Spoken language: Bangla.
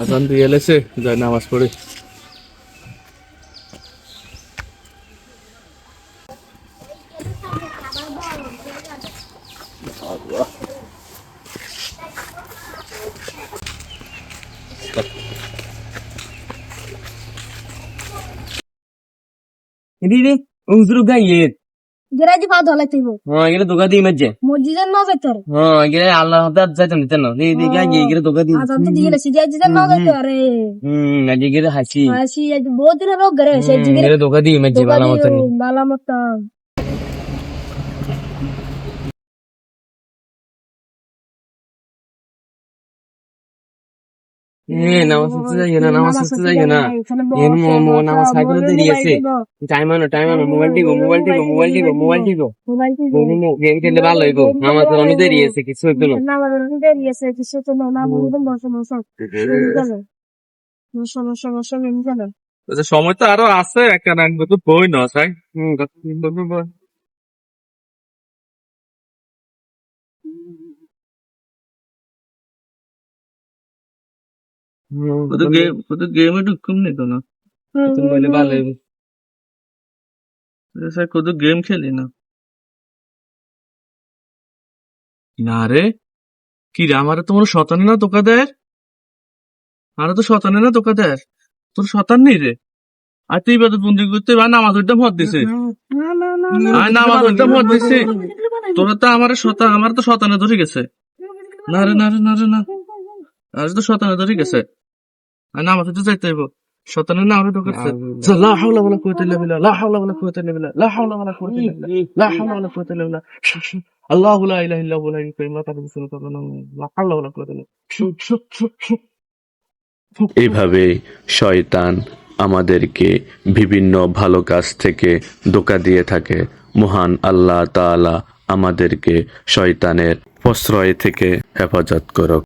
আজান দিয়ে এলেছে যাই নামাজ পড়ে দিদি উজরু গাইয়ে যেটা যে পা ধলাই তুইব হ্যাঁ এগুলো দোগা দিই মাঝে মসজিদের ন যেতে রে হ্যাঁ এগুলো আল্লাহ হাতে যাইতাম দিতে না। দিদি গিয়ে এগুলো দোগা দিই আজ তো দিয়ে গেছি যে যে ন যেতে রে হুম আজ এগুলো হাসি। হাসি আজ বহুত দিন রোগ গরে সে জিগরে এগুলো দোকা দিই মাঝে ভালো মতন। বালা মতন। এ নামাজ পড়তে যাই না নামাজ পড়তে যাই না এর মো- মো- নামাজ খাইতে দেরি আছে টাইম আনো টাইম আনো মোবাইল টিপো মোবাইল টিপো মোবাইল টিপো মোবাইল টিপো মোবাইল কি গেম খেললে ভালো হইব নামাজ অনেক দেরি আছে কিছু হইতো না না বাবা দেরি আছে কিছু তো না বলুন বসো বসো সময় তো আরও আছে একটা রাখব তো বই না সাই হুম কত দিন বলব বই কত গেম কত গেমে ঢুকুম নি তো না তুমি ভালো স্যার কত গেম খেলি না না রে কি রে আমার তোমার শতানে না তোকা দেয় আরে তো শতানে না তোকা দেয় তোর শতান নেই রে আর তুই বাদ বন্দি করতে বা নামাজ উঠতে মত দিছে না না না আর নামাজ মত দিছে তোরা তো আমার শতা আমার তো শতানে ধরে গেছে না রে না রে না রে না আর তো শতানে ধরে গেছে আর নামাজ উঠতে যাইতে হইব। শতানে না লা হাওলা ওয়ালা কুওয়াতা ইল্লা বিল্লাহ লা হাওলা ওয়ালা কুওয়াতা ইল্লা বিল্লাহ লা হাওলা ওয়ালা কুওয়াতা ইল্লা বিল্লাহ লা হাওলা ওয়ালা কুওয়াতা ইল্লা বিল্লাহ। আল্লাহু লা ইলাহা ইল্লা হুয়া কাইয়্যুম লা সিনাতুন লা হাওলা ওয়ালা কুওয়াতা ইল্লা এভাবে শয়তান আমাদেরকে বিভিন্ন ভালো কাজ থেকে ধোকা দিয়ে থাকে। মহান আল্লাহ তাআলা আমাদেরকে শয়তানের প্রশ্রয় থেকে হেফাজত করুক।